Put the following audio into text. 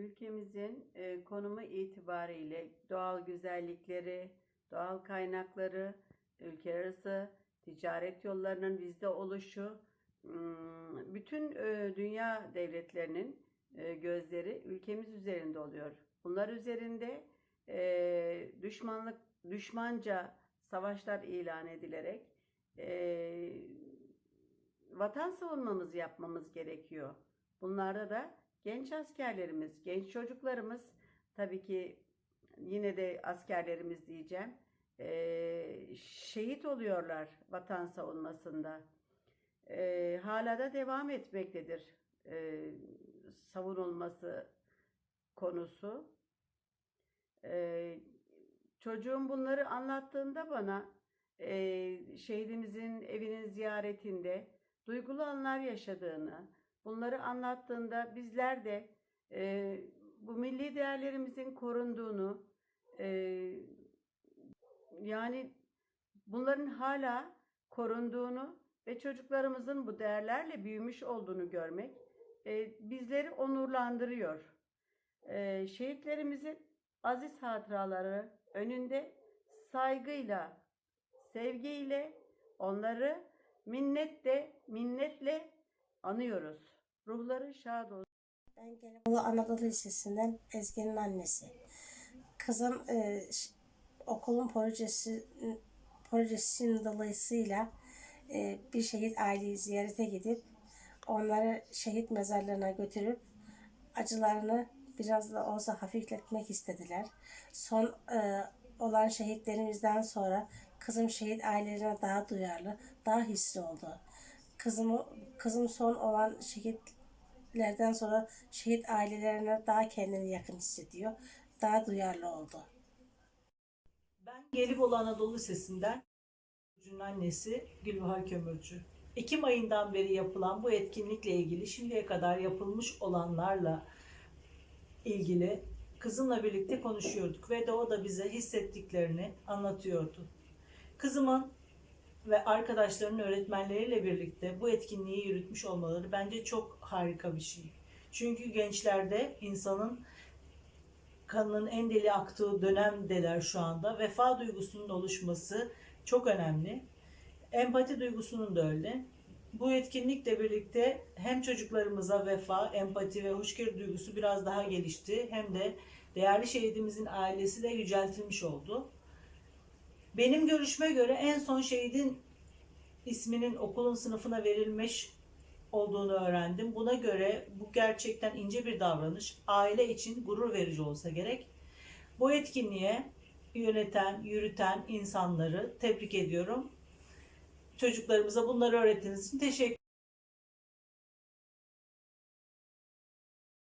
Ülkemizin e, konumu itibariyle doğal güzellikleri, doğal kaynakları, ülke arası ticaret yollarının bizde oluşu, bütün e, dünya devletlerinin e, gözleri ülkemiz üzerinde oluyor. Bunlar üzerinde e, düşmanlık, düşmanca savaşlar ilan edilerek e, vatan savunmamızı yapmamız gerekiyor. Bunlarda da genç askerlerimiz, genç çocuklarımız, tabii ki yine de askerlerimiz diyeceğim, eee, şehit oluyorlar vatan savunmasında. Eee, hala da devam etmektedir eee, savunulması konusu. Eee, çocuğum bunları anlattığında bana eee şehidimizin evinin ziyaretinde duygulu anlar yaşadığını, bunları anlattığında bizler de eee, bu milli değerlerimizin korunduğunu, eee, yani bunların hala korunduğunu ve çocuklarımızın bu değerlerle büyümüş olduğunu görmek eee, bizleri onurlandırıyor. Eee, şehitlerimizin aziz hatıraları önünde saygıyla, sevgiyle onları minnetle, minnetle anıyoruz. Ruhları şad olsun. Ben Gelibolu Anadolu Lisesi'nden Ezgi'nin annesi. Kızım e, okulun projesi projesinin dolayısıyla e, bir şehit aileyi ziyarete gidip onları şehit mezarlarına götürüp acılarını biraz da olsa hafifletmek istediler. Son e, olan şehitlerimizden sonra kızım şehit ailelerine daha duyarlı, daha hisli oldu. Kızımı, kızım son olan şehitlerden sonra şehit ailelerine daha kendini yakın hissediyor, daha duyarlı oldu. Ben Gelibolu Anadolu Lisesi'nden çocuğun annesi Gülbahar Kömürcü. Ekim ayından beri yapılan bu etkinlikle ilgili şimdiye kadar yapılmış olanlarla ilgili kızımla birlikte konuşuyorduk ve de o da bize hissettiklerini anlatıyordu. Kızımın ve arkadaşlarının öğretmenleriyle birlikte bu etkinliği yürütmüş olmaları bence çok harika bir şey. Çünkü gençlerde insanın kanının en deli aktığı dönemdeler şu anda. Vefa duygusunun oluşması çok önemli. Empati duygusunun da öyle. Bu etkinlikle birlikte hem çocuklarımıza vefa, empati ve hoşgörü duygusu biraz daha gelişti. Hem de değerli şehidimizin ailesi de yüceltilmiş oldu. Benim görüşme göre en son şehidin isminin okulun sınıfına verilmiş olduğunu öğrendim. Buna göre bu gerçekten ince bir davranış. Aile için gurur verici olsa gerek. Bu etkinliğe yöneten, yürüten insanları tebrik ediyorum. Çocuklarımıza bunları öğrettiğiniz için teşekkür